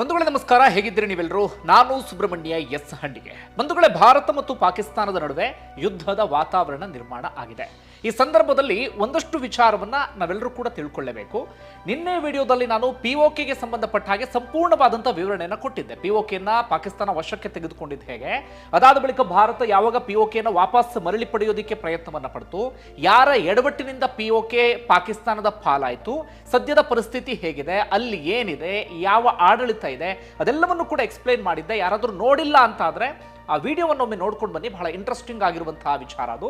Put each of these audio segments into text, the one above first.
ಬಂಧುಗಳೇ ನಮಸ್ಕಾರ, ಹೇಗಿದ್ದೀರಿ ನೀವೆಲ್ಲರೂ? ನಾನು ಸುಬ್ರಹ್ಮಣ್ಯ ಎಸ್ ಹಂಡಿಗೆ. ಬಂಧುಗಳೇ, ಭಾರತ ಮತ್ತು ಪಾಕಿಸ್ತಾನದ ನಡುವೆ ಯುದ್ಧದ ವಾತಾವರಣ ನಿರ್ಮಾಣ ಆಗಿದೆ. ಈ ಸಂದರ್ಭದಲ್ಲಿ ಒಂದಷ್ಟು ವಿಚಾರವನ್ನ ನಾವೆಲ್ಲರೂ ಕೂಡ ತಿಳ್ಕೊಳ್ಳಬೇಕು. ನಿನ್ನೆ ವಿಡಿಯೋದಲ್ಲಿ ನಾನು ಪಿ ಗೆ ಸಂಬಂಧಪಟ್ಟ ಹಾಗೆ ಸಂಪೂರ್ಣವಾದಂಥ ವಿವರಣೆಯನ್ನು ಕೊಟ್ಟಿದ್ದೆ. ಪಿ ನ ಪಾಕಿಸ್ತಾನ ವಶಕ್ಕೆ ತೆಗೆದುಕೊಂಡಿದ್ದು ಹೇಗೆ? ಅದಾದ ಬಳಿಕ ಭಾರತ ಯಾವಾಗ ಪಿ ನ ವಾಪಸ್ ಮರಳಿ ಪಡೆಯೋದಕ್ಕೆ ಪ್ರಯತ್ನವನ್ನ ಪಡ್ತು? ಯಾರ ಎಡವಟ್ಟಿನಿಂದ ಪಿ ಪಾಕಿಸ್ತಾನದ ಪಾಲಾಯಿತು? ಸದ್ಯದ ಪರಿಸ್ಥಿತಿ ಹೇಗಿದೆ? ಅಲ್ಲಿ ಏನಿದೆ? ಯಾವ ಆಡಳಿತ ಇದೆ? ಅದೆಲ್ಲವನ್ನು ಕೂಡ ಎಕ್ಸ್ಪ್ಲೈನ್ ಮಾಡಿದ್ದೆ. ಯಾರಾದರೂ ನೋಡಿಲ್ಲ ಅಂತ ಆದ್ರೆ ಆ ವಿಡಿಯೋವನ್ನು ಒಮ್ಮೆ ನೋಡ್ಕೊಂಡು ಬನ್ನಿ. ಬಹಳ ಇಂಟ್ರೆಸ್ಟಿಂಗ್ ಆಗಿರುವಂತಹ ವಿಚಾರ ಅದು.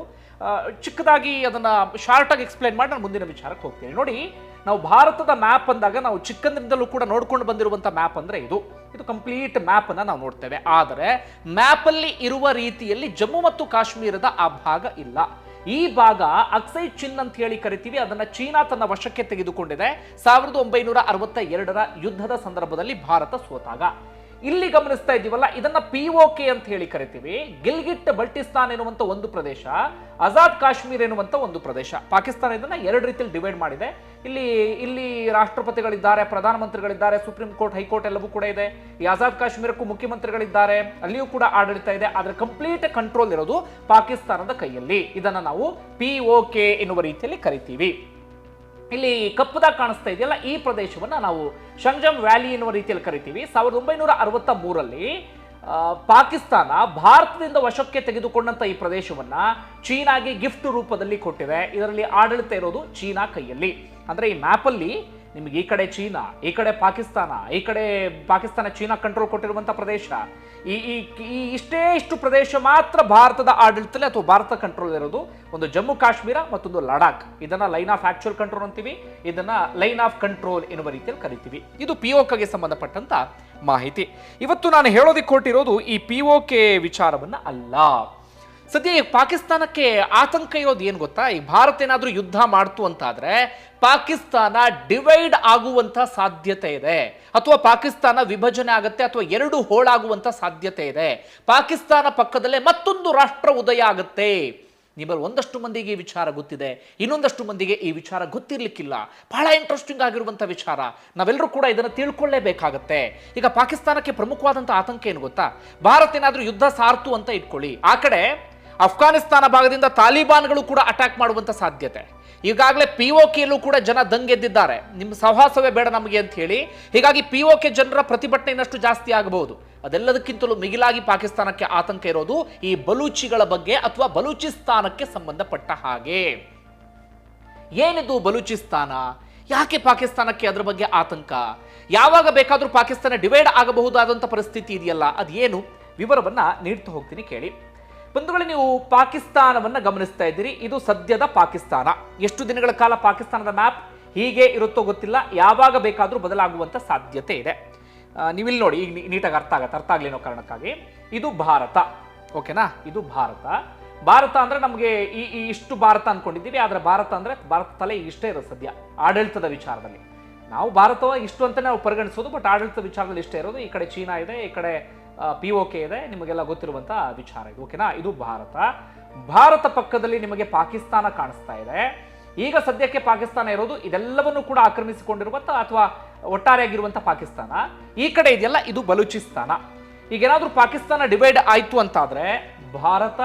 ಚಿಕ್ಕದಾಗಿ ಅದನ್ನ ಶಾರ್ಟ್ ಆಗಿ ಎಕ್ಸ್ಪ್ಲೈನ್ ಮಾಡಿ ನಾನು ಮುಂದಿನ ವಿಚಾರಕ್ಕೆ ಹೋಗ್ತೀನಿ. ನೋಡಿ, ನಾವು ಭಾರತದ ಮ್ಯಾಪ್ ಅಂದಾಗ ನಾವು ಚಿಕ್ಕಂದಿನಿಂದಲೂ ಕೂಡ ನೋಡ್ಕೊಂಡು ಬಂದಿರುವಂಥ ಮ್ಯಾಪ್ ಅಂದ್ರೆ ಇದು. ಇದು ಕಂಪ್ಲೀಟ್ ಮ್ಯಾಪ್ ಅನ್ನ ನಾವು ನೋಡ್ತೇವೆ. ಆದರೆ ಮ್ಯಾಪ್ ಅಲ್ಲಿ ಇರುವ ರೀತಿಯಲ್ಲಿ ಜಮ್ಮು ಮತ್ತು ಕಾಶ್ಮೀರದ ಆ ಭಾಗ ಇಲ್ಲ. ಈ ಭಾಗ ಅಕ್ಸೈ ಚಿನ್ ಅಂತ ಹೇಳಿ ಕರಿತೀವಿ. ಅದನ್ನ ಚೀನಾ ತನ್ನ ವಶಕ್ಕೆ ತೆಗೆದುಕೊಂಡಿದೆ. ಸಾವಿರದ ಒಂಬೈನೂರ ಅರವತ್ತ ಎರಡರ ಯುದ್ಧದ ಸಂದರ್ಭದಲ್ಲಿ ಭಾರತ ಸೋತಾಗ. ಇಲ್ಲಿ ಗಮನಿಸ್ತಾ ಇದ್ದೀವಲ್ಲ, ಇದನ್ನ ಪಿ ಕೆ ಅಂತ ಹೇಳಿ ಕರಿತೀವಿ. ಗಿಲ್ಗಿಟ್, ಬಲ್ಟಿಸ್ತಾನ್ ಎನ್ನುವಂತ ಒಂದು ಪ್ರದೇಶ, ಆಜಾದ್ ಕಾಶ್ಮೀರ್ ಎನ್ನುವಂತ ಒಂದು ಪ್ರದೇಶ. ಪಾಕಿಸ್ತಾನ ಇದನ್ನ ಎರಡು ರೀತಿಯಲ್ಲಿ ಡಿವೈಡ್ ಮಾಡಿದೆ. ಇಲ್ಲಿ ಇಲ್ಲಿ ರಾಷ್ಟ್ರಪತಿಗಳಿದ್ದಾರೆ, ಪ್ರಧಾನಮಂತ್ರಿಗಳಿದ್ದಾರೆ, ಸುಪ್ರೀಂ ಕೋರ್ಟ್, ಹೈಕೋರ್ಟ್ ಎಲ್ಲವೂ ಕೂಡ ಇದೆ. ಈ ಆಜಾದ್ ಕಾಶ್ಮೀರಕ್ಕೂ ಮುಖ್ಯಮಂತ್ರಿಗಳಿದ್ದಾರೆ, ಅಲ್ಲಿಯೂ ಕೂಡ ಆಡಳಿತ ಇದೆ. ಆದ್ರೆ ಕಂಪ್ಲೀಟ್ ಕಂಟ್ರೋಲ್ ಇರೋದು ಪಾಕಿಸ್ತಾನದ ಕೈಯಲ್ಲಿ. ಇದನ್ನ ನಾವು ಪಿ ಕೆ ಎನ್ನುವ ರೀತಿಯಲ್ಲಿ ಕರಿತೀವಿ. ಇಲ್ಲಿ ಕಪ್ಪದಾಗ ಕಾಣಿಸ್ತಾ ಇದೆಯಲ್ಲ, ಈ ಪ್ರದೇಶವನ್ನ ನಾವು ಶಂಜಮ್ ವ್ಯಾಲಿ ಎನ್ನುವ ರೀತಿಯಲ್ಲಿ ಕರಿತೀವಿ. ಸಾವಿರದ ಒಂಬೈನೂರ ಅರವತ್ತ ಮೂರಲ್ಲಿ ಪಾಕಿಸ್ತಾನ ಭಾರತದಿಂದ ವಶಕ್ಕೆ ತೆಗೆದುಕೊಂಡಂತ ಈ ಪ್ರದೇಶವನ್ನ ಚೀನಾಗೆ ಗಿಫ್ಟ್ ರೂಪದಲ್ಲಿ ಕೊಟ್ಟಿದೆ. ಇದರಲ್ಲಿ ಆಡಳಿತ ಇರೋದು ಚೀನಾ ಕೈಯಲ್ಲಿ. ಅಂದ್ರೆ ಈ ಮ್ಯಾಪಲ್ಲಿ ನಿಮಗೆ ಈ ಕಡೆ ಚೀನಾ, ಈ ಕಡೆ ಪಾಕಿಸ್ತಾನ, ಈ ಕಡೆ ಪಾಕಿಸ್ತಾನ ಚೀನಾ ಕಂಟ್ರೋಲ್ ಕೊಟ್ಟಿರುವಂಥ ಪ್ರದೇಶ. ಈ ಈ ಇಷ್ಟೇ ಇಷ್ಟು ಪ್ರದೇಶ ಮಾತ್ರ ಭಾರತದ ಆಡಳಿತದಲ್ಲಿ ಅಥವಾ ಭಾರತ ಕಂಟ್ರೋಲ್ ಇರೋದು. ಒಂದು ಜಮ್ಮು, ಕಾಶ್ಮೀರ ಮತ್ತೊಂದು ಲಡಾಖ್. ಇದನ್ನ ಲೈನ್ ಆಫ್ ಆಕ್ಚುಯಲ್ ಕಂಟ್ರೋಲ್ ಅಂತೀವಿ. ಇದನ್ನ ಲೈನ್ ಆಫ್ ಕಂಟ್ರೋಲ್ ಎನ್ನುವ ರೀತಿಯಲ್ಲಿ ಕರಿತೀವಿ. ಇದು ಪಿ ಸಂಬಂಧಪಟ್ಟಂತ ಮಾಹಿತಿ. ಇವತ್ತು ನಾನು ಹೇಳೋದಕ್ಕೆ ಕೊಟ್ಟಿರೋದು ಈ ಪಿ ವಿಚಾರವನ್ನ ಅಲ್ಲ. ಸದ್ಯ ಈ ಪಾಕಿಸ್ತಾನಕ್ಕೆ ಆತಂಕ ಇರೋದು ಏನು ಗೊತ್ತಾ? ಈ ಭಾರತ ಏನಾದರೂ ಯುದ್ಧ ಮಾಡ್ತು ಅಂತಾದ್ರೆ ಪಾಕಿಸ್ತಾನ ಡಿವೈಡ್ ಆಗುವಂಥ ಸಾಧ್ಯತೆ ಇದೆ. ಅಥವಾ ಪಾಕಿಸ್ತಾನ ವಿಭಜನೆ ಆಗುತ್ತೆ, ಅಥವಾ ಎರಡು ಹೋಳಾಗುವಂಥ ಸಾಧ್ಯತೆ ಇದೆ. ಪಾಕಿಸ್ತಾನ ಪಕ್ಕದಲ್ಲೇ ಮತ್ತೊಂದು ರಾಷ್ಟ್ರ ಉದಯ ಆಗುತ್ತೆ. ನಿಮ್ಮಲ್ಲಿ ಒಂದಷ್ಟು ಮಂದಿಗೆ ಈ ವಿಚಾರ ಗೊತ್ತಿದೆ, ಇನ್ನೊಂದಷ್ಟು ಮಂದಿಗೆ ಈ ವಿಚಾರ ಗೊತ್ತಿರ್ಲಿಕ್ಕಿಲ್ಲ. ಬಹಳ ಇಂಟ್ರೆಸ್ಟಿಂಗ್ ಆಗಿರುವಂಥ ವಿಚಾರ. ನಾವೆಲ್ಲರೂ ಕೂಡ ಇದನ್ನು ತಿಳ್ಕೊಳ್ಳೇಬೇಕಾಗತ್ತೆ ಈಗ ಪಾಕಿಸ್ತಾನಕ್ಕೆ ಪ್ರಮುಖವಾದಂಥ ಆತಂಕ ಏನು ಗೊತ್ತಾ? ಭಾರತ ಏನಾದರೂ ಯುದ್ಧ ಸಾರ್ತು ಅಂತ ಇಟ್ಕೊಳ್ಳಿ. ಆ ಕಡೆ ಅಫ್ಘಾನಿಸ್ತಾನ ಭಾಗದಿಂದ ತಾಲಿಬಾನ್ಗಳು ಕೂಡ ಅಟ್ಯಾಕ್ ಮಾಡುವಂಥ ಸಾಧ್ಯತೆ. ಈಗಾಗಲೇ ಪಿ ಒ ಕೆಯಲ್ಲೂ ಕೂಡ ಜನ ದಂಗೆದ್ದಿದ್ದಾರೆ. ನಿಮ್ಮ ಸಹವಾಸವೇ ಬೇಡ ನಮಗೆ ಅಂತ ಹೇಳಿ. ಹೀಗಾಗಿ ಪಿ ಒ ಕೆ ಜನರ ಪ್ರತಿಭಟನೆ ಇನ್ನಷ್ಟು ಜಾಸ್ತಿ ಆಗಬಹುದು. ಅದೆಲ್ಲದಕ್ಕಿಂತಲೂ ಮಿಗಿಲಾಗಿ ಪಾಕಿಸ್ತಾನಕ್ಕೆ ಆತಂಕ ಇರೋದು ಈ ಬಲೂಚಿಗಳ ಬಗ್ಗೆ ಅಥವಾ ಬಲೂಚಿಸ್ತಾನಕ್ಕೆ ಸಂಬಂಧಪಟ್ಟ ಹಾಗೆ. ಏನಿದು ಬಲೂಚಿಸ್ತಾನ? ಯಾಕೆ ಪಾಕಿಸ್ತಾನಕ್ಕೆ ಅದರ ಬಗ್ಗೆ ಆತಂಕ? ಯಾವಾಗ ಬೇಕಾದರೂ ಪಾಕಿಸ್ತಾನ ಡಿವೈಡ್ ಆಗಬಹುದಾದಂಥ ಪರಿಸ್ಥಿತಿ ಇದೆಯಲ್ಲ, ಅದೇನು? ವಿವರವನ್ನ ನೀಡ್ತಾ ಹೋಗ್ತೀನಿ ಕೇಳಿ. ಬಂಧುಗಳೇ, ನೀವು ಪಾಕಿಸ್ತಾನವನ್ನ ಗಮನಿಸ್ತಾ ಇದ್ದೀರಿ. ಇದು ಸದ್ಯದ ಪಾಕಿಸ್ತಾನ. ಎಷ್ಟು ದಿನಗಳ ಕಾಲ ಪಾಕಿಸ್ತಾನದ ಮ್ಯಾಪ್ ಹೀಗೆ ಇರುತ್ತೋ ಗೊತ್ತಿಲ್ಲ. ಯಾವಾಗ ಬೇಕಾದರೂ ಬದಲಾಗುವಂತ ಸಾಧ್ಯತೆ ಇದೆ. ನೀವಿಲ್ಲಿ ನೋಡಿ, ಈಗ ನೀಟಾಗಿ ಅರ್ಥ ಆಗತ್ತೆ. ಅರ್ಥ ಆಗ್ಲಿ ಅನ್ನೋ ಕಾರಣಕ್ಕಾಗಿ. ಇದು ಭಾರತ. ಓಕೆನಾ? ಇದು ಭಾರತ. ಭಾರತ ಅಂದ್ರೆ ನಮಗೆ ಈ ಇಷ್ಟು ಭಾರತ ಅನ್ಕೊಂಡಿದ್ದೀವಿ. ಆದರೆ ಭಾರತ ಅಂದ್ರೆ ಭಾರತ ತಲೆ ಇಷ್ಟೇ ಇರೋದು ಸದ್ಯ. ಆಡಳಿತದ ವಿಚಾರದಲ್ಲಿ. ನಾವು ಭಾರತವ ಇಷ್ಟು ಅಂತ ನಾವು ಪರಿಗಣಿಸೋದು, ಬಟ್ ಆಡಳಿತ ವಿಚಾರದಲ್ಲಿ ಇಷ್ಟೇ ಇರೋದು. ಈ ಕಡೆ ಚೀನಾ ಇದೆ, ಈ ಕಡೆ ಪಿ ಒ ಕೆ ಇದೆ, ನಿಮಗೆಲ್ಲ ಗೊತ್ತಿರುವಂತ ವಿಚಾರ ಇದು ಓಕೆನಾ ಇದು ಭಾರತ. ಭಾರತ ಪಕ್ಕದಲ್ಲಿ ನಿಮಗೆ ಪಾಕಿಸ್ತಾನ ಕಾಣಿಸ್ತಾ ಇದೆ. ಈಗ ಸದ್ಯಕ್ಕೆ ಪಾಕಿಸ್ತಾನ ಇರೋದು ಇದೆಲ್ಲವನ್ನು ಕೂಡ ಆಕ್ರಮಿಸಿಕೊಂಡಿರುವಂಥ ಅಥವಾ ಒಟ್ಟಾರೆಯಾಗಿರುವಂಥ ಪಾಕಿಸ್ತಾನ. ಈ ಕಡೆ ಇದೆಯಲ್ಲ, ಇದು ಬಲೂಚಿಸ್ತಾನ. ಈಗ ಏನಾದ್ರೂ ಪಾಕಿಸ್ತಾನ ಡಿವೈಡ್ ಆಯಿತು ಅಂತಾದರೆ, ಭಾರತ,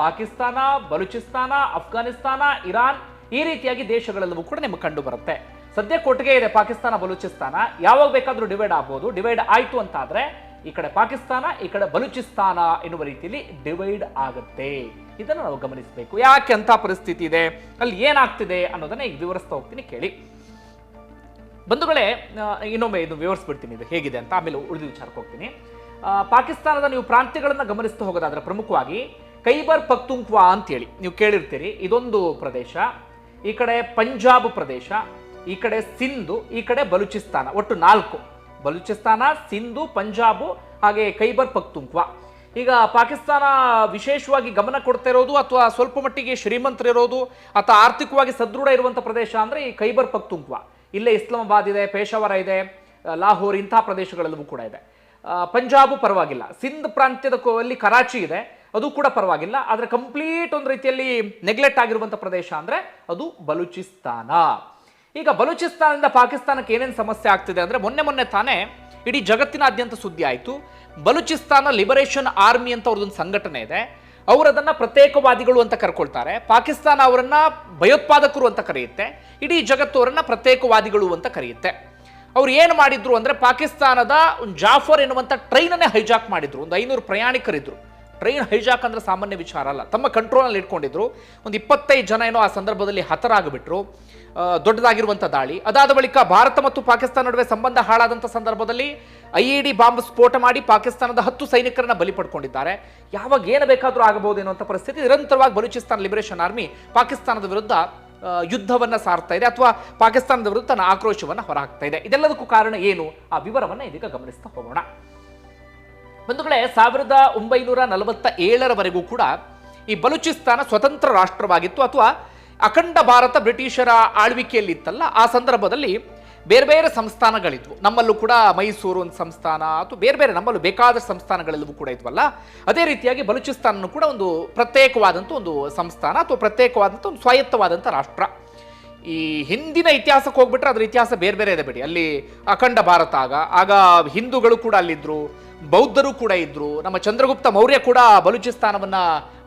ಪಾಕಿಸ್ತಾನ, ಬಲೂಚಿಸ್ತಾನ, ಅಫ್ಘಾನಿಸ್ತಾನ, ಇರಾನ್, ಈ ರೀತಿಯಾಗಿ ದೇಶಗಳೆಲ್ಲವೂ ಕೂಡ ನಿಮಗೆ ಕಂಡು ಬರುತ್ತೆ ಸದ್ಯ ಕೊಟ್ಟಿಗೆ ಇದೆ ಪಾಕಿಸ್ತಾನ, ಬಲೂಚಿಸ್ತಾನ. ಯಾವಾಗ ಬೇಕಾದರೂ ಡಿವೈಡ್ ಆಗ್ಬೋದು. ಡಿವೈಡ್ ಆಯಿತು ಅಂತಾದ್ರೆ ಈ ಕಡೆ ಪಾಕಿಸ್ತಾನ, ಈ ಕಡೆ ಬಲೂಚಿಸ್ತಾನ ಎನ್ನುವ ರೀತಿಯಲ್ಲಿ ಡಿವೈಡ್ ಆಗುತ್ತೆ. ಇದನ್ನು ನಾವು ಗಮನಿಸಬೇಕು. ಯಾಕೆ ಅಂತ ಪರಿಸ್ಥಿತಿ ಇದೆ? ಅಲ್ಲಿ ಏನಾಗ್ತಿದೆ ಅನ್ನೋದನ್ನ ಈಗ ವಿವರಿಸ್ತಾ ಹೋಗ್ತೀನಿ, ಕೇಳಿ. ಬಂಧುಗಳೇ ಇನ್ನೊಮ್ಮೆ ಇದು ವಿವರಿಸ್ಬಿಡ್ತೀನಿ ಇದು ಹೇಗಿದೆ ಅಂತ, ಆಮೇಲೆ ಉಳಿದ ವಿಚಾರಕ್ಕೆ ಹೋಗ್ತೀನಿ. ಪಾಕಿಸ್ತಾನದ ನೀವು ಪ್ರಾಂತ್ಯಗಳನ್ನು ಗಮನಿಸ್ತಾ ಹೋಗೋದಾದ್ರೆ ಪ್ರಮುಖವಾಗಿ ಕೈಬರ್ ಪಕ್ತುಂಕ್ವಾ ಅಂತೇಳಿ ನೀವು ಕೇಳಿರ್ತೀರಿ. ಇದೊಂದು ಪ್ರದೇಶ. ಈ ಕಡೆ ಪಂಜಾಬ್ ಪ್ರದೇಶ, ಈ ಕಡೆ ಸಿಂಧು, ಈ ಕಡೆ ಬಲೂಚಿಸ್ತಾನ, ಒಟ್ಟು ನಾಲ್ಕು. ಬಲೂಚಿಸ್ತಾನ, ಸಿಂಧು, ಪಂಜಾಬು, ಹಾಗೆ ಕೈಬರ್ ಪಕ್ತುಂಕ್ವಾ ಈಗ ಪಾಕಿಸ್ತಾನ ವಿಶೇಷವಾಗಿ ಗಮನ ಕೊಡ್ತಾ ಇರೋದು ಅಥವಾ ಸ್ವಲ್ಪ ಮಟ್ಟಿಗೆ ಶ್ರೀಮಂತರಿರೋದು, ಅಥವಾ ಆರ್ಥಿಕವಾಗಿ ಸದೃಢ ಇರುವಂಥ ಪ್ರದೇಶ ಅಂದರೆ ಈ ಖೈಬರ್ ಪಕ್ತುಂಕ್ವಾ ಇಲ್ಲೇ ಇಸ್ಲಾಮಾಬಾದ್ ಇದೆ ಪೇಶಾವರ ಇದೆ ಲಾಹೋರ್ ಇಂತಹ ಪ್ರದೇಶಗಳೆಲ್ಲವೂ ಕೂಡ ಇದೆ. ಪಂಜಾಬು ಪರವಾಗಿಲ್ಲ. ಸಿಂಧ್ ಪ್ರಾಂತ್ಯದ ಅಲ್ಲಿ ಕರಾಚಿ ಇದೆ, ಅದು ಕೂಡ ಪರವಾಗಿಲ್ಲ. ಆದರೆ ಕಂಪ್ಲೀಟ್ ಒಂದು ರೀತಿಯಲ್ಲಿ ನೆಗ್ಲೆಕ್ಟ್ ಆಗಿರುವಂಥ ಪ್ರದೇಶ ಅಂದರೆ ಅದು ಬಲೂಚಿಸ್ತಾನ. ಈಗ ಬಲೂಚಿಸ್ತಾನದಿಂದ ಪಾಕಿಸ್ತಾನಕ್ಕೆ ಏನೇನು ಸಮಸ್ಯೆ ಆಗ್ತಿದೆ ಅಂದರೆ ಮೊನ್ನೆ ಮೊನ್ನೆ ತಾನೇ ಇಡೀ ಜಗತ್ತಿನಾದ್ಯಂತ ಸುದ್ದಿ ಆಯಿತು. ಬಲೂಚಿಸ್ತಾನ ಲಿಬರೇಷನ್ ಆರ್ಮಿ ಅಂತ ಅವ್ರದ್ದೊಂದು ಸಂಘಟನೆ ಇದೆ. ಅವರದನ್ನು ಪ್ರತ್ಯೇಕವಾದಿಗಳು ಅಂತ ಕರ್ಕೊಳ್ತಾರೆ. ಪಾಕಿಸ್ತಾನ ಅವರನ್ನ ಭಯೋತ್ಪಾದಕರು ಅಂತ ಕರೆಯುತ್ತೆ. ಇಡೀ ಜಗತ್ತು ಅವರನ್ನು ಪ್ರತ್ಯೇಕವಾದಿಗಳು ಅಂತ ಕರೆಯುತ್ತೆ. ಅವ್ರು ಏನು ಮಾಡಿದ್ರು ಅಂದರೆ ಪಾಕಿಸ್ತಾನದ ಒಂದು ಜಾಫರ್ ಎನ್ನುವಂಥ ಟ್ರೈನನ್ನೇ ಹೈಜಾಕ್ ಮಾಡಿದ್ರು. ಒಂದು ಐನೂರು ಪ್ರಯಾಣಿಕರಿದ್ರು. ಟ್ರೈನ್ ಹೈಜಾಕ್ ಅಂದ್ರೆ ಸಾಮಾನ್ಯ ವಿಚಾರ ಅಲ್ಲ. ತಮ್ಮ ಕಂಟ್ರೋಲ್ನಲ್ಲಿ ಇಟ್ಕೊಂಡಿದ್ರು. ಒಂದು ಇಪ್ಪತ್ತೈದು ಜನ ಏನೋ ಆ ಸಂದರ್ಭದಲ್ಲಿ ಹತರಾಗಿಬಿಟ್ರು. ದೊಡ್ಡದಾಗಿರುವಂಥ ದಾಳಿ. ಅದಾದ ಬಳಿಕ ಭಾರತ ಮತ್ತು ಪಾಕಿಸ್ತಾನ ನಡುವೆ ಸಂಬಂಧ ಹಾಳಾದಂಥ ಸಂದರ್ಭದಲ್ಲಿ ಐ ಬಾಂಬ್ ಸ್ಫೋಟ ಮಾಡಿ ಪಾಕಿಸ್ತಾನದ ಹತ್ತು ಸೈನಿಕರನ್ನ ಬಲಿ ಪಡ್ಕೊಂಡಿದ್ದಾರೆ ಯಾವಾಗ ಏನು ಬೇಕಾದರೂ ಆಗಬಹುದು ಅಂತ ಪರಿಸ್ಥಿತಿ ನಿರಂತರವಾಗಿ ಬಲೂಚಿಸ್ತಾನ ಲಿಬರೇಷನ್ ಆರ್ಮಿ ಪಾಕಿಸ್ತಾನದ ವಿರುದ್ಧ ಯುದ್ಧವನ್ನ ಸಾರ್ತಾ ಇದೆ ಅಥವಾ ಪಾಕಿಸ್ತಾನದ ವಿರುದ್ಧ ತನ್ನ ಆಕ್ರೋಶವನ್ನು ಹೊರಹಾಕ್ತಾ ಇದೆ. ಇದೆಲ್ಲದಕ್ಕೂ ಕಾರಣ ಏನು? ಆ ವಿವರವನ್ನ ಇದೀಗ ಗಮನಿಸ್ತಾ ಹೋಗೋಣ. ಬಂಧುಗಳೇ ಸಾವಿರದ ಒಂಬೈನೂರ ನಲವತ್ತ ಏಳರವರೆಗೂ ಕೂಡ ಈ ಬಲೂಚಿಸ್ತಾನ ಸ್ವತಂತ್ರ ರಾಷ್ಟ್ರವಾಗಿತ್ತು. ಅಥವಾ ಅಖಂಡ ಭಾರತ ಬ್ರಿಟಿಷರ ಆಳ್ವಿಕೆಯಲ್ಲಿತ್ತಲ್ಲ, ಆ ಸಂದರ್ಭದಲ್ಲಿ ಬೇರೆ ಬೇರೆ ಸಂಸ್ಥಾನಗಳಿದ್ವು. ನಮ್ಮಲ್ಲೂ ಕೂಡ ಮೈಸೂರು ಒಂದು ಸಂಸ್ಥಾನ, ಅಥವಾ ಬೇರೆ ಬೇರೆ ನಮ್ಮಲ್ಲೂ ಬೇಕಾದ ಸಂಸ್ಥಾನಗಳೆಲ್ಲವೂ ಕೂಡ ಇದ್ವಲ್ಲ. ಅದೇ ರೀತಿಯಾಗಿ ಬಲೂಚಿಸ್ತಾನ ಕೂಡ ಒಂದು ಪ್ರತ್ಯೇಕವಾದಂಥ ಒಂದು ಸಂಸ್ಥಾನ, ಅಥವಾ ಪ್ರತ್ಯೇಕವಾದಂಥ ಒಂದು ಸ್ವಾಯತ್ತವಾದಂಥ ರಾಷ್ಟ್ರ. ಈ ಹಿಂದಿನ ಇತಿಹಾಸಕ್ಕೆ ಹೋಗ್ಬಿಟ್ರೆ ಅದರ ಇತಿಹಾಸ ಬೇರೆ ಬೇರೆ ಇದೆ ಬಿಡಿ. ಅಲ್ಲಿ ಅಖಂಡ ಭಾರತ ಆಗ ಆಗ ಹಿಂದೂಗಳು ಕೂಡ ಅಲ್ಲಿದ್ರು ಬೌದ್ಧರು ಕೂಡ ಇದ್ದರು ನಮ್ಮ ಚಂದ್ರಗುಪ್ತ ಮೌರ್ಯ ಕೂಡ ಬಲೂಚಿಸ್ತಾನವನ್ನ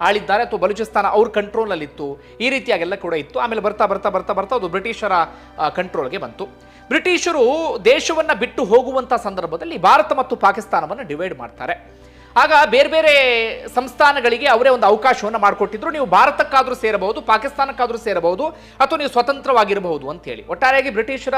ಆಳಿದ್ದಾರೆ ಅಥವಾ ಬಲೂಚಿಸ್ತಾನ ಅವ್ರ ಕಂಟ್ರೋಲಲ್ಲಿತ್ತು ಈ ರೀತಿಯಾಗೆಲ್ಲ ಕೂಡ ಇತ್ತು. ಆಮೇಲೆ ಬರ್ತಾ ಬರ್ತಾ ಬರ್ತಾ ಬರ್ತಾ ಅದು ಬ್ರಿಟಿಷರ ಕಂಟ್ರೋಲ್ಗೆ ಬಂತು. ಬ್ರಿಟಿಷರು ದೇಶವನ್ನ ಬಿಟ್ಟು ಹೋಗುವಂಥ ಸಂದರ್ಭದಲ್ಲಿ ಭಾರತ ಮತ್ತು ಪಾಕಿಸ್ತಾನವನ್ನು ಡಿವೈಡ್ ಮಾಡ್ತಾರೆ. ಆಗ ಬೇರೆ ಬೇರೆ ಸಂಸ್ಥಾನಗಳಿಗೆ ಅವರೇ ಒಂದು ಅವಕಾಶವನ್ನು ಮಾಡಿಕೊಟ್ಟಿದ್ರು. ನೀವು ಭಾರತಕ್ಕಾದರೂ ಸೇರಬಹುದು, ಪಾಕಿಸ್ತಾನಕ್ಕಾದರೂ ಸೇರಬಹುದು, ಅಥವಾ ನೀವು ಸ್ವತಂತ್ರವಾಗಿರಬಹುದು ಅಂತ ಹೇಳಿ. ಒಟ್ಟಾರೆಯಾಗಿ ಬ್ರಿಟಿಷರ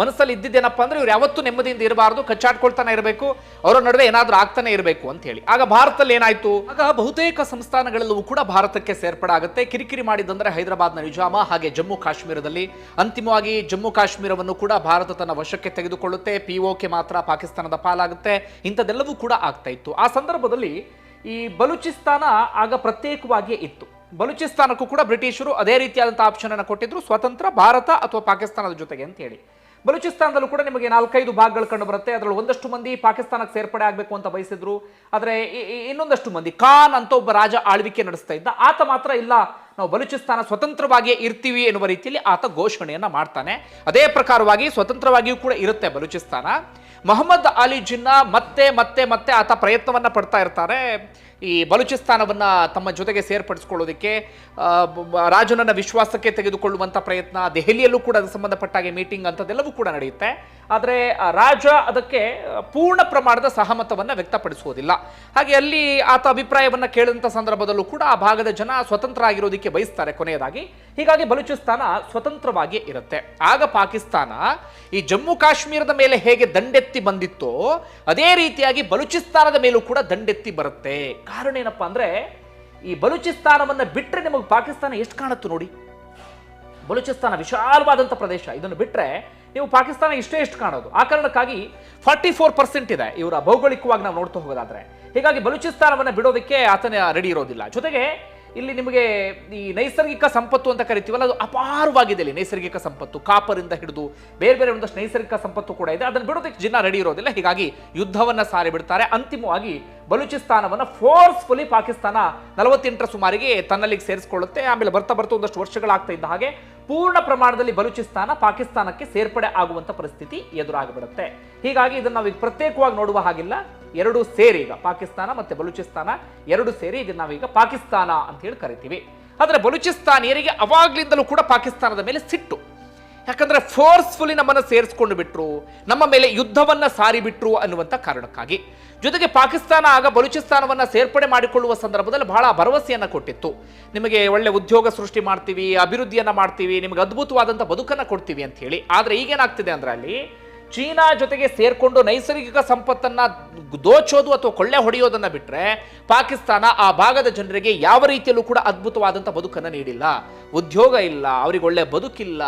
ಮನಸ್ಸಲ್ಲಿ ಇದ್ದಿದ್ದೇನಪ್ಪ ಅಂದ್ರೆ ಇವ್ರು ಯಾವತ್ತೂ ನೆಮ್ಮದಿಯಿಂದ ಇರಬಾರ್ದು, ಕಚ್ಚಾಡ್ಕೊಳ್ತಾನೆ ಇರಬೇಕು, ಅವರ ನಡುವೆ ಏನಾದರೂ ಆಗ್ತಾನೆ ಇರಬೇಕು ಅಂತ ಹೇಳಿ. ಆಗ ಭಾರತದಲ್ಲಿ ಏನಾಯ್ತು? ಆಗ ಬಹುತೇಕ ಸಂಸ್ಥಾನಗಳೆಲ್ಲವೂ ಕೂಡ ಭಾರತಕ್ಕೆ ಸೇರ್ಪಡೆ ಆಗುತ್ತೆ. ಕಿರಿಕಿರಿ ಮಾಡಿದಂದ್ರೆ ಹೈದರಾಬಾದ್ನ ನಿಜಾಮ, ಹಾಗೆ ಜಮ್ಮು ಕಾಶ್ಮೀರದಲ್ಲಿ ಅಂತಿಮವಾಗಿ ಜಮ್ಮು ಕಾಶ್ಮೀರವನ್ನು ಕೂಡ ಭಾರತ ತನ್ನ ವಶಕ್ಕೆ ತೆಗೆದುಕೊಳ್ಳುತ್ತೆ. ಪಿ ಮಾತ್ರ ಪಾಕಿಸ್ತಾನದ ಪಾಲಾಗುತ್ತೆ. ಇಂಥದ್ದೆಲ್ಲವೂ ಕೂಡ ಆಗ್ತಾ ಇತ್ತು. ಆ ಸಂದರ್ಭದಲ್ಲಿ ಈ ಬಲೂಚಿಸ್ತಾನ ಆಗ ಪ್ರತ್ಯೇಕವಾಗಿಯೇ ಇತ್ತು. ಬಲೂಚಿಸ್ತಾನಕ್ಕೂ ಕೂಡ ಬ್ರಿಟಿಷರು ಅದೇ ರೀತಿಯಾದಂಥ ಆಪ್ಷನ್ ಅನ್ನು ಕೊಟ್ಟಿದ್ರು. ಸ್ವತಂತ್ರ ಭಾರತ ಅಥವಾ ಪಾಕಿಸ್ತಾನದ ಜೊತೆಗೆ ಅಂತ ಹೇಳಿ. ಬಲೂಚಿಸ್ತಾನದಲ್ಲೂ ಕೂಡ ನಿಮಗೆ ನಾಲ್ಕೈದು ಭಾಗಗಳು ಕಂಡು ಬರುತ್ತೆ. ಅದರಲ್ಲಿ ಒಂದಷ್ಟು ಮಂದಿ ಪಾಕಿಸ್ತಾನಕ್ಕೆ ಸೇರ್ಪಡೆ ಆಗಬೇಕು ಅಂತ ಬಯಸಿದ್ರು. ಆದರೆ ಇನ್ನೊಂದಷ್ಟು ಮಂದಿ, ಖಾನ್ ಅಂತ ಒಬ್ಬ ರಾಜ ಆಳ್ವಿಕೆ ನಡೆಸ್ತಾ ಇದ್ದ. ಆತ ಮಾತ್ರ ಇಲ್ಲ, ನಾವು ಬಲೂಚಿಸ್ತಾನ ಸ್ವತಂತ್ರವಾಗಿಯೇ ಇರ್ತೀವಿ ಎನ್ನುವ ರೀತಿಯಲ್ಲಿ ಆತ ಘೋಷಣೆಯನ್ನು ಮಾಡ್ತಾನೆ. ಅದೇ ಪ್ರಕಾರವಾಗಿ ಸ್ವತಂತ್ರವಾಗಿಯೂ ಕೂಡ ಇರುತ್ತೆ ಬಲೂಚಿಸ್ತಾನ. ಮೊಹಮ್ಮದ್ ಅಲಿ ಜಿನ್ನಾ ಮತ್ತೆ ಮತ್ತೆ ಮತ್ತೆ ಆತ ಪ್ರಯತ್ನವನ್ನು ಪಡ್ತಾ ಇರ್ತಾರೆ. ಈ ಬಲೂಚಿಸ್ತಾನವನ್ನು ತಮ್ಮ ಜೊತೆಗೆ ಸೇರ್ಪಡಿಸ್ಕೊಳ್ಳೋದಕ್ಕೆ ರಾಜನನ್ನು ವಿಶ್ವಾಸಕ್ಕೆ ತೆಗೆದುಕೊಳ್ಳುವಂಥ ಪ್ರಯತ್ನ, ದೆಹಲಿಯಲ್ಲೂ ಕೂಡ ಅದಕ್ಕೆ ಸಂಬಂಧಪಟ್ಟ ಹಾಗೆ ಮೀಟಿಂಗ್ ಅಂಥದ್ದೆಲ್ಲವೂ ಕೂಡ ನಡೆಯುತ್ತೆ. ಆದರೆ ರಾಜ ಅದಕ್ಕೆ ಪೂರ್ಣ ಪ್ರಮಾಣದ ಸಹಮತವನ್ನು ವ್ಯಕ್ತಪಡಿಸುವುದಿಲ್ಲ. ಹಾಗೆ ಅಲ್ಲಿ ಆತ ಅಭಿಪ್ರಾಯವನ್ನ ಕೇಳಿದಂಥ ಸಂದರ್ಭದಲ್ಲೂ ಕೂಡ ಆ ಭಾಗದ ಜನ ಸ್ವತಂತ್ರ ಆಗಿರೋದಕ್ಕೆ ಬಯಸ್ತಾರೆ ಕೊನೆಯದಾಗಿ. ಹೀಗಾಗಿ ಬಲೂಚಿಸ್ತಾನ ಸ್ವತಂತ್ರವಾಗಿ ಇರುತ್ತೆ. ಆಗ ಪಾಕಿಸ್ತಾನ ಈ ಜಮ್ಮು ಕಾಶ್ಮೀರದ ಮೇಲೆ ಹೇಗೆ ದಂಡೆತ್ತಿ ಬಂದಿತ್ತೋ, ಅದೇ ರೀತಿಯಾಗಿ ಬಲೂಚಿಸ್ತಾನದ ಮೇಲೂ ಕೂಡ ದಂಡೆತ್ತಿ ಬರುತ್ತೆ. ಕಾರಣ ಏನಪ್ಪಾ ಅಂದ್ರೆ, ಈ ಬಲೂಚಿಸ್ತಾನವನ್ನ ಬಿಟ್ಟರೆ ನಿಮಗೆ ಪಾಕಿಸ್ತಾನ ಎಷ್ಟು ಕಾಣುತ್ತೆ ನೋಡಿ? ಬಲೂಚಿಸ್ತಾನ ವಿಶಾಲವಾದಂಥ ಪ್ರದೇಶ. ಇದನ್ನು ಬಿಟ್ಟರೆ ನೀವು ಪಾಕಿಸ್ತಾನ ಇಷ್ಟೇ ಇಷ್ಟು ಕಾಣೋದು. ಆ ಕಾರಣಕ್ಕಾಗಿ ಫಾರ್ಟಿ ಫೋರ್ ಪರ್ಸೆಂಟ್ ಇದೆ ಇವರ ಭೌಗೋಳಿಕವಾಗಿ ನಾವು ನೋಡ್ತಾ ಹೋಗೋದಾದ್ರೆ. ಹೀಗಾಗಿ ಬಲೂಚಿಸ್ತಾನವನ್ನು ಬಿಡೋದಕ್ಕೆ ಆತನ ರೆಡಿ ಇರೋದಿಲ್ಲ. ಜೊತೆಗೆ ಇಲ್ಲಿ ನಿಮಗೆ ಈ ನೈಸರ್ಗಿಕ ಸಂಪತ್ತು ಅಂತ ಕರಿತೀವಲ್ಲ, ಅದು ಅಪಾರವಾಗಿದೆ ಇಲ್ಲಿ ನೈಸರ್ಗಿಕ ಸಂಪತ್ತು. ಕಾಪರಿಂದ ಹಿಡಿದು ಬೇರೆ ಬೇರೆ ಒಂದಷ್ಟು ನೈಸರ್ಗಿಕ ಸಂಪತ್ತು ಕೂಡ ಇದೆ. ಅದನ್ನು ಬಿಡೋದಕ್ಕೆ ಜನ ರೆಡಿ ಇರೋದಿಲ್ಲ. ಹೀಗಾಗಿ ಯುದ್ಧವನ್ನ ಸಾರಿ ಬಿಡ್ತಾರೆ. ಅಂತಿಮವಾಗಿ ಬಲೂಚಿಸ್ತಾನವನ್ನು ಫೋರ್ಸ್ಫುಲಿ ಪಾಕಿಸ್ತಾನ ನಲವತ್ತೆಂಟರ ಸುಮಾರಿಗೆ ತನ್ನಲ್ಲಿಗೆ ಸೇರಿಸಿಕೊಳ್ಳುತ್ತೆ. ಆಮೇಲೆ ಬರ್ತಾ ಬರ್ತಾ ಒಂದಷ್ಟು ವರ್ಷಗಳಾಗ್ತಾ ಇದ್ದ ಹಾಗೆ ಪೂರ್ಣ ಪ್ರಮಾಣದಲ್ಲಿ ಬಲೂಚಿಸ್ತಾನ ಪಾಕಿಸ್ತಾನಕ್ಕೆ ಸೇರ್ಪಡೆ ಆಗುವಂತ ಪರಿಸ್ಥಿತಿ ಎದುರಾಗಿಬಿಡುತ್ತೆ. ಹೀಗಾಗಿ ಇದನ್ನು ನಾವು ಪ್ರತ್ಯೇಕವಾಗಿ ನೋಡುವ ಹಾಗಿಲ್ಲ. ಎರಡು ಸೇರಿ ಈಗ ಪಾಕಿಸ್ತಾನ ಮತ್ತೆ ಬಲೂಚಿಸ್ತಾನ, ಎರಡು ಸೇರಿ ಇದನ್ನ ನಾವೀಗ ಪಾಕಿಸ್ತಾನ ಅಂತ ಹೇಳಿ ಕರಿತೀವಿ. ಆದರೆ ಬಲೂಚಿಸ್ತಾನಿಯರಿಗೆ ಅವಾಗ್ಲಿಂದಲೂ ಕೂಡ ಪಾಕಿಸ್ತಾನದ ಮೇಲೆ ಸಿಟ್ಟು. ಯಾಕಂದ್ರೆ ಫೋರ್ಸ್ಫುಲಿ ನಮ್ಮನ್ನು ಸೇರಿಸ್ಕೊಂಡು ಬಿಟ್ರು, ನಮ್ಮ ಮೇಲೆ ಯುದ್ಧವನ್ನ ಸಾರಿ ಬಿಟ್ರು ಅನ್ನುವಂಥ ಕಾರಣಕ್ಕಾಗಿ. ಜೊತೆಗೆ ಪಾಕಿಸ್ತಾನ ಆಗ ಬಲೂಚಿಸ್ತಾನವನ್ನ ಸೇರ್ಪಡೆ ಮಾಡಿಕೊಳ್ಳುವ ಸಂದರ್ಭದಲ್ಲಿ ಬಹಳ ಭರವಸೆಯನ್ನು ಕೊಟ್ಟಿತ್ತು. ನಿಮಗೆ ಒಳ್ಳೆ ಉದ್ಯೋಗ ಸೃಷ್ಟಿ ಮಾಡ್ತೀವಿ, ಅಭಿವೃದ್ಧಿಯನ್ನು ಮಾಡ್ತೀವಿ, ನಿಮಗೆ ಅದ್ಭುತವಾದಂಥ ಬದುಕನ್ನ ಕೊಡ್ತೀವಿ ಅಂತ ಹೇಳಿ. ಆದ್ರೆ ಈಗೇನಾಗ್ತಿದೆ ಅಂದ್ರೆ ಅಲ್ಲಿ ಚೀನಾ ಜೊತೆಗೆ ಸೇರ್ಕೊಂಡು ನೈಸರ್ಗಿಕ ಸಂಪತ್ತನ್ನ ದೋಚೋದು ಅಥವಾ ಕೊಳ್ಳೆ ಹೊಡೆಯೋದನ್ನ ಬಿಟ್ಟರೆ ಪಾಕಿಸ್ತಾನ ಆ ಭಾಗದ ಜನರಿಗೆ ಯಾವ ರೀತಿಯಲ್ಲೂ ಕೂಡ ಅದ್ಭುತವಾದಂಥ ಬದುಕನ್ನು ನೀಡಿಲ್ಲ. ಉದ್ಯೋಗ ಇಲ್ಲ, ಅವರಿಗೆ ಒಳ್ಳೆ ಬದುಕಿಲ್ಲ.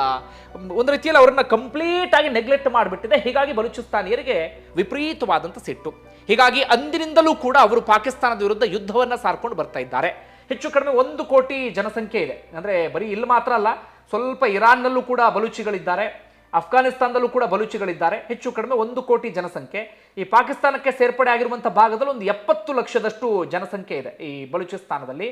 ಒಂದು ರೀತಿಯಲ್ಲಿ ಅವರನ್ನ ಕಂಪ್ಲೀಟ್ ಆಗಿ ನೆಗ್ಲೆಕ್ಟ್ ಮಾಡಿಬಿಟ್ಟಿದೆ. ಹೀಗಾಗಿ ಬಲೂಚಿಸ್ತಾನಿಯರಿಗೆ ವಿಪರೀತವಾದಂಥ ಸಿಟ್ಟು. ಹೀಗಾಗಿ ಅಂದಿನಿಂದಲೂ ಕೂಡ ಅವರು ಪಾಕಿಸ್ತಾನದ ವಿರುದ್ಧ ಯುದ್ಧವನ್ನ ಸಾರ್ಕೊಂಡು ಬರ್ತಾ ಇದ್ದಾರೆ. ಹೆಚ್ಚು ಕಡಿಮೆ ಒಂದು ಕೋಟಿ ಜನಸಂಖ್ಯೆ ಇದೆ. ಅಂದ್ರೆ ಬರೀ ಇಲ್ಲಿ ಮಾತ್ರ ಅಲ್ಲ, ಸ್ವಲ್ಪ ಇರಾನ್ನಲ್ಲೂ ಕೂಡ ಬಲೂಚಿಗಳಿದ್ದಾರೆ. ಅಫ್ಘಾನಿಸ್ತಾನದಲ್ಲೂ ಕೂಡ ಬಲೂಚಿಗಳಿದ್ದಾರೆ. ಹೆಚ್ಚು ಕಡಿಮೆ ಒಂದು ಕೋಟಿ ಜನಸಂಖ್ಯೆ. ಈ ಪಾಕಿಸ್ತಾನಕ್ಕೆ ಸೇರ್ಪಡೆ ಆಗಿರುವಂಥ ಭಾಗದಲ್ಲಿ ಒಂದು ಎಪ್ಪತ್ತು ಲಕ್ಷದಷ್ಟು ಜನಸಂಖ್ಯೆ ಇದೆ ಈ ಬಲೂಚಿಸ್ತಾನದಲ್ಲಿ.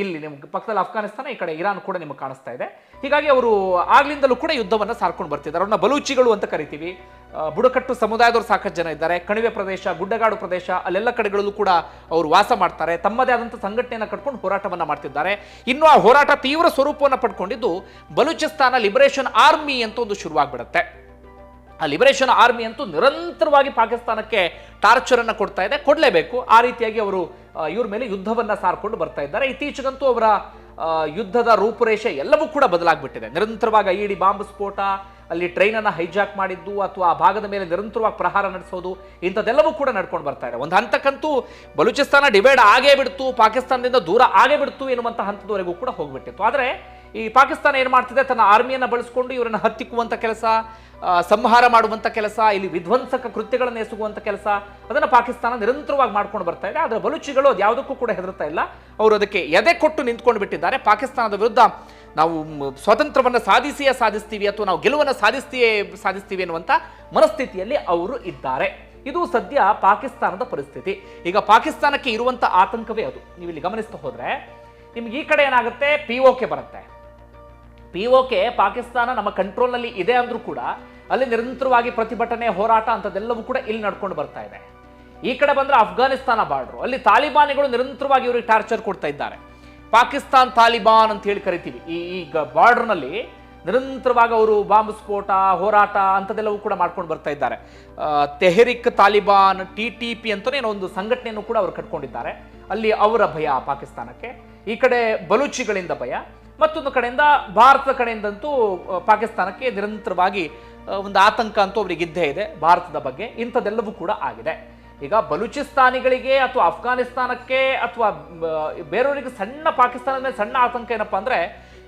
ಇಲ್ಲಿ ನಿಮ್ಗೆ ಪಕ್ಕದಲ್ಲಿ ಅಫ್ಘಾನಿಸ್ತಾನ ಈ ಕಡೆ ಇರಾನ್ ಕೂಡ ನಿಮಗೆ ಕಾಣಿಸ್ತಾ ಇದೆ. ಹೀಗಾಗಿ ಅವರು ಆಗ್ಲಿಂದಲೂ ಕೂಡ ಯುದ್ಧವನ್ನು ಸಾರ್ಕೊಂಡು ಬರ್ತಿದ್ದಾರೆ. ಅವ್ರನ್ನ ಬಲೂಚಿಗಳು ಅಂತ ಕರಿತೀವಿ. ಬುಡಕಟ್ಟು ಸಮುದಾಯದವರು ಸಾಕಷ್ಟು ಜನ ಇದ್ದಾರೆ. ಕಣಿವೆ ಪ್ರದೇಶ, ಗುಡ್ಡಗಾಡು ಪ್ರದೇಶ, ಅಲ್ಲೆಲ್ಲ ಕಡೆಗಳಲ್ಲೂ ಕೂಡ ಅವರು ವಾಸ ಮಾಡ್ತಾರೆ. ತಮ್ಮದೇ ಆದಂಥ ಸಂಘಟನೆಯನ್ನು ಕಟ್ಕೊಂಡು ಹೋರಾಟವನ್ನು ಮಾಡ್ತಿದ್ದಾರೆ. ಇನ್ನು ಆ ಹೋರಾಟ ತೀವ್ರ ಸ್ವರೂಪವನ್ನು ಪಡ್ಕೊಂಡಿದ್ದು ಬಲೂಚಿಸ್ತಾನ ಲಿಬರೇಷನ್ ಆರ್ಮಿ ಅಂತ ಒಂದು ಶುರುವಾಗ್ಬಿಡುತ್ತೆ. ಆ ಲಿಬರೇಷನ್ ಆರ್ಮಿ ಅಂತೂ ನಿರಂತರವಾಗಿ ಪಾಕಿಸ್ತಾನಕ್ಕೆ ಟಾರ್ಚರ್ ಅನ್ನ ಕೊಡ್ತಾ ಇದೆ. ಕೊಡಲೇಬೇಕು. ಆ ರೀತಿಯಾಗಿ ಅವರು ಇವ್ರ ಮೇಲೆ ಯುದ್ಧವನ್ನ ಸಾರ್ಕೊಂಡು ಬರ್ತಾ ಇದ್ದಾರೆ. ಇತ್ತೀಚೆಗಂತೂ ಅವರ ಯುದ್ಧದ ರೂಪುರೇಷೆ ಎಲ್ಲವೂ ಕೂಡ ಬದಲಾಗ್ಬಿಟ್ಟಿದೆ. ನಿರಂತರವಾಗಿ ಐ ಡಿ ಬಾಂಬ್ ಸ್ಫೋಟ ಅಲ್ಲಿ ಟ್ರೈನನ್ನು ಹೈಜಾಕ್ ಮಾಡಿದ್ದು ಅಥವಾ ಆ ಭಾಗದ ಮೇಲೆ ನಿರಂತರವಾಗಿ ಪ್ರಹಾರ ನಡೆಸೋದು, ಇಂಥದ್ದೆಲ್ಲವೂ ಕೂಡ ನಡ್ಕೊಂಡು ಬರ್ತಾ ಇದೆ. ಒಂದು ಹಂತಕ್ಕಂತೂ ಬಲೂಚಿಸ್ತಾನ ಡಿವೈಡ್ ಆಗೇ ಬಿಡ್ತು, ಪಾಕಿಸ್ತಾನದಿಂದ ದೂರ ಆಗೇ ಬಿಡ್ತು ಎನ್ನುವಂಥ ಹಂತದವರೆಗೂ ಕೂಡ ಹೋಗ್ಬಿಟ್ಟಿತ್ತು. ಆದರೆ ಈ ಪಾಕಿಸ್ತಾನ ಏನು ಮಾಡ್ತಿದೆ? ತನ್ನ ಆರ್ಮಿಯನ್ನು ಬಳಸ್ಕೊಂಡು ಇವರನ್ನು ಹತ್ತಿಕ್ಕುವಂಥ ಕೆಲಸ ಸಂಹಾರ ಮಾಡುವಂಥ ಕೆಲಸ, ಇಲ್ಲಿ ವಿಧ್ವಂಸಕ ಕೃತ್ಯಗಳನ್ನು ಎಸಗುವಂಥ ಕೆಲಸ, ಅದನ್ನು ಪಾಕಿಸ್ತಾನ ನಿರಂತರವಾಗಿ ಮಾಡ್ಕೊಂಡು ಬರ್ತಾ ಇದೆ. ಆದರೆ ಬಲೂಚಿಗಳು ಅದು ಯಾವುದಕ್ಕೂ ಕೂಡ ಹೆದರ್ತಾ ಇಲ್ಲ. ಅವರು ಅದಕ್ಕೆ ಎದೆ ಕೊಟ್ಟು ನಿಂತ್ಕೊಂಡು ಬಿಟ್ಟಿದ್ದಾರೆ ಪಾಕಿಸ್ತಾನದ ವಿರುದ್ಧ ನಾವು ಸ್ವಾತಂತ್ರ್ಯವನ್ನು ಸಾಧಿಸಿಯೇ ಸಾಧಿಸ್ತೀವಿ ಅಥವಾ ನಾವು ಗೆಲುವನ್ನು ಸಾಧಿಸ್ತೀಯೇ ಸಾಧಿಸ್ತೀವಿ ಅನ್ನುವಂಥ ಮನಸ್ಥಿತಿಯಲ್ಲಿ ಅವರು ಇದ್ದಾರೆ. ಇದು ಸದ್ಯ ಪಾಕಿಸ್ತಾನದ ಪರಿಸ್ಥಿತಿ. ಈಗ ಪಾಕಿಸ್ತಾನಕ್ಕೆ ಇರುವಂಥ ಆತಂಕವೇ ಅದು. ನೀವು ಇಲ್ಲಿ ಗಮನಿಸ್ತಾ ಹೋದರೆ, ನಿಮ್ಗೆ ಈ ಕಡೆ ಏನಾಗುತ್ತೆ? ಪಿ ಕೆ ಬರುತ್ತೆ. ಪಿ ಕೆ ಪಾಕಿಸ್ತಾನ ನಮ್ಮ ಕಂಟ್ರೋಲ್ನಲ್ಲಿ ಇದೆ ಅಂದ್ರೂ ಕೂಡ ಅಲ್ಲಿ ನಿರಂತರವಾಗಿ ಪ್ರತಿಭಟನೆ, ಹೋರಾಟ ಅಂಥದ್ದೆಲ್ಲವೂ ಕೂಡ ಇಲ್ಲಿ ನಡ್ಕೊಂಡು ಬರ್ತಾ ಇದೆ. ಈ ಕಡೆ ಬಂದರೆ ಅಫ್ಘಾನಿಸ್ತಾನ ಬಾರ್ಡ್ರು. ಅಲ್ಲಿ ತಾಲಿಬಾನಿಗಳು ನಿರಂತರವಾಗಿ ಇವರಿಗೆ ಟಾರ್ಚರ್ ಕೊಡ್ತಾ ಇದ್ದಾರೆ. ಪಾಕಿಸ್ತಾನ್ ತಾಲಿಬಾನ್ ಅಂತ ಹೇಳಿ ಕರಿತೀವಿ. ಈ ಈಗ ಬಾರ್ಡರ್ನಲ್ಲಿ ನಿರಂತರವಾಗಿ ಅವರು ಬಾಂಬ್ ಸ್ಫೋಟ, ಹೋರಾಟ ಅಂಥದ್ದೆಲ್ಲವೂ ಕೂಡ ಮಾಡ್ಕೊಂಡು ಬರ್ತಾ ಇದ್ದಾರೆ. Tehrik Taliban, T T P ಅಂತಲೇ ಒಂದು ಸಂಘಟನೆಯನ್ನು ಕೂಡ ಅವರು ಕಟ್ಕೊಂಡಿದ್ದಾರೆ. ಅಲ್ಲಿ ಅವರ ಭಯ ಪಾಕಿಸ್ತಾನಕ್ಕೆ. ಈ ಕಡೆ ಬಲೂಚಿಗಳಿಂದ ಭಯ. ಮತ್ತೊಂದು ಕಡೆಯಿಂದ ಭಾರತದ ಕಡೆಯಿಂದಂತೂ ಪಾಕಿಸ್ತಾನಕ್ಕೆ ನಿರಂತರವಾಗಿ ಒಂದು ಆತಂಕ ಅಂತೂ ಅವರಿಗೆ ಇದ್ದೇ ಇದೆ ಭಾರತದ ಬಗ್ಗೆ. ಇಂಥದ್ದೆಲ್ಲವೂ ಕೂಡ ಆಗಿದೆ. ಈಗ ಬಲೂಚಿಸ್ತಾನಿಗಳಿಗೆ ಅಥವಾ ಅಫ್ಘಾನಿಸ್ತಾನಕ್ಕೆ ಅಥವಾ ಬೇರೆಯವರಿಗೆ ಸಣ್ಣ ಪಾಕಿಸ್ತಾನದ ಮೇಲೆ ಸಣ್ಣ ಆತಂಕ ಏನಪ್ಪ ಅಂದರೆ,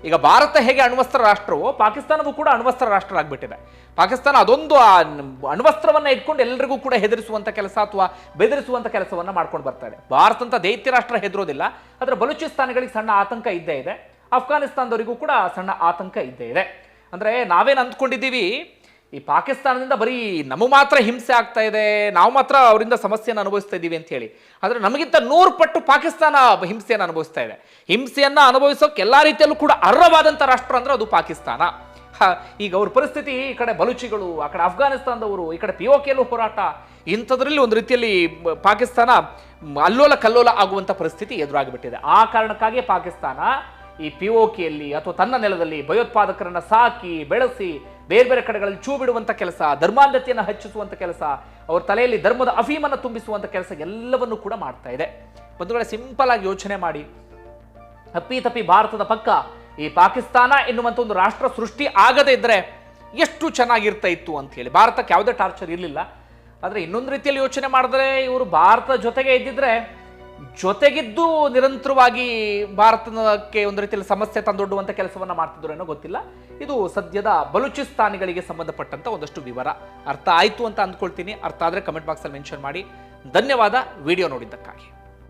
ಈಗ ಭಾರತ ಹೇಗೆ ಅಣ್ವಸ್ತ್ರ ರಾಷ್ಟ್ರವೋ, ಪಾಕಿಸ್ತಾನವೂ ಕೂಡ ಅಣ್ವಸ್ತ್ರ ರಾಷ್ಟ್ರ ಆಗಿಬಿಟ್ಟಿದೆ ಪಾಕಿಸ್ತಾನ ಅದೊಂದು ಅಣ್ವಸ್ತ್ರವನ್ನು ಇಟ್ಕೊಂಡು ಎಲ್ಲರಿಗೂ ಕೂಡ ಹೆದರಿಸುವಂಥ ಕೆಲಸ ಅಥವಾ ಬೆದರಿಸುವಂಥ ಕೆಲಸವನ್ನು ಮಾಡ್ಕೊಂಡು ಬರ್ತಾ ಇದೆ. ಭಾರತ ಅಂತ ದೈತ್ಯ ರಾಷ್ಟ್ರ ಹೆದರೋದಿಲ್ಲ, ಆದರೆ ಬಲೂಚಿಸ್ತಾನಗಳಿಗೆ ಸಣ್ಣ ಆತಂಕ ಇದ್ದೇ ಇದೆ. ಅಫ್ಘಾನಿಸ್ತಾನದವರಿಗೂ ಕೂಡ ಸಣ್ಣ ಆತಂಕ ಇದ್ದೇ ಇದೆ. ಅಂದರೆ ನಾವೇನು ಅಂದ್ಕೊಂಡಿದ್ದೀವಿ ಈ ಪಾಕಿಸ್ತಾನದಿಂದ ಬರೀ ನಮಗೆ ಮಾತ್ರ ಹಿಂಸೆ ಆಗ್ತಾ ಇದೆ, ನಾವು ಮಾತ್ರ ಅವರಿಂದ ಸಮಸ್ಯೆಯನ್ನು ಅನುಭವಿಸ್ತಾ ಇದ್ದೀವಿ ಅಂತ ಹೇಳಿ. ಆದರೆ ನಮಗಿಂತ ನೂರು ಪಟ್ಟು ಪಾಕಿಸ್ತಾನ ಹಿಂಸೆಯನ್ನು ಅನುಭವಿಸ್ತಾ ಇದೆ. ಹಿಂಸೆಯನ್ನು ಅನುಭವಿಸೋಕೆ ಎಲ್ಲ ರೀತಿಯಲ್ಲೂ ಕೂಡ ಅರ್ಹವಾದಂಥ ರಾಷ್ಟ್ರ ಅಂದ್ರೆ ಅದು ಪಾಕಿಸ್ತಾನ. ಈಗ ಅವ್ರ ಪರಿಸ್ಥಿತಿ ಈ ಕಡೆ ಬಲೂಚಿಗಳು, ಆ ಕಡೆ ಅಫ್ಘಾನಿಸ್ತಾನದವರು ಈ ಕಡೆ ಪಿ ಒ ಹೋರಾಟ, ಇಂಥದ್ರಲ್ಲಿ ಒಂದು ರೀತಿಯಲ್ಲಿ ಪಾಕಿಸ್ತಾನ ಅಲ್ಲೋಲ ಕಲ್ಲೋಲ ಆಗುವಂಥ ಪರಿಸ್ಥಿತಿ ಎದುರಾಗಿಬಿಟ್ಟಿದೆ. ಆ ಕಾರಣಕ್ಕಾಗಿ ಪಾಕಿಸ್ತಾನ ಈ ಪಿ ಒ ಕೆಯಲ್ಲಿ ಅಥವಾ ತನ್ನ ನೆಲದಲ್ಲಿ ಭಯೋತ್ಪಾದಕರನ್ನು ಸಾಕಿ, ಬೆಳೆಸಿ ಬೇರೆ ಬೇರೆ ಕಡೆಗಳಲ್ಲಿ ಚೂ ಬಿಡುವಂಥ ಕೆಲಸ, ಧರ್ಮಾಂಧತೆಯನ್ನು ಹೆಚ್ಚಿಸುವಂಥ ಕೆಲಸ, ಅವ್ರ ತಲೆಯಲ್ಲಿ ಧರ್ಮದ ಅಫೀಮನ್ನು ತುಂಬಿಸುವಂಥ ಕೆಲಸ ಎಲ್ಲವನ್ನು ಕೂಡ ಮಾಡ್ತಾ ಇದೆ. ಬಂಧುಗಳೇ, ಸಿಂಪಲ್ ಆಗಿ ಯೋಚನೆ ಮಾಡಿ. ಅಪ್ಪಿ ತಪ್ಪಿ ಭಾರತದ ಪಕ್ಕ ಈ ಪಾಕಿಸ್ತಾನ ಎನ್ನುವಂಥ ಒಂದು ರಾಷ್ಟ್ರ ಸೃಷ್ಟಿ ಆಗದೇ ಇದ್ದರೆ ಎಷ್ಟು ಚೆನ್ನಾಗಿರ್ತಾ ಇತ್ತು ಅಂತ ಹೇಳಿ. ಭಾರತಕ್ಕೆ ಯಾವುದೇ ಟಾರ್ಚರ್ ಇರಲಿಲ್ಲ. ಆದರೆ ಇನ್ನೊಂದು ರೀತಿಯಲ್ಲಿ ಯೋಚನೆ ಮಾಡಿದ್ರೆ ಇವರು ಭಾರತದ ಜೊತೆಗೆ ಇದ್ದಿದ್ರೆ ಜೊತೆಗಿದ್ದು ನಿರಂತರವಾಗಿ ಭಾರತಕ್ಕೆ ಒಂದು ರೀತಿಯಲ್ಲಿ ಸಮಸ್ಯೆ ತಂದೊಡ್ಡುವಂಥ ಕೆಲಸವನ್ನು ಮಾಡ್ತಿದ್ರು ಏನೋ ಗೊತ್ತಿಲ್ಲ. ಇದು ಸದ್ಯದ ಬಲೂಚಿಸ್ತಾನಿಗಳಿಗೆ ಸಂಬಂಧಪಟ್ಟಂಥ ಒಂದಷ್ಟು ವಿವರ. ಅರ್ಥ ಆಯಿತು ಅಂತ ಅಂದ್ಕೊಳ್ತೀನಿ. ಅರ್ಥ ಆದರೆ ಕಮೆಂಟ್ ಬಾಕ್ಸಲ್ಲಿ ಮೆನ್ಷನ್ ಮಾಡಿ. ಧನ್ಯವಾದ. ವಿಡಿಯೋ ನೋಡಿದ್ದಕ್ಕಾಗಿ.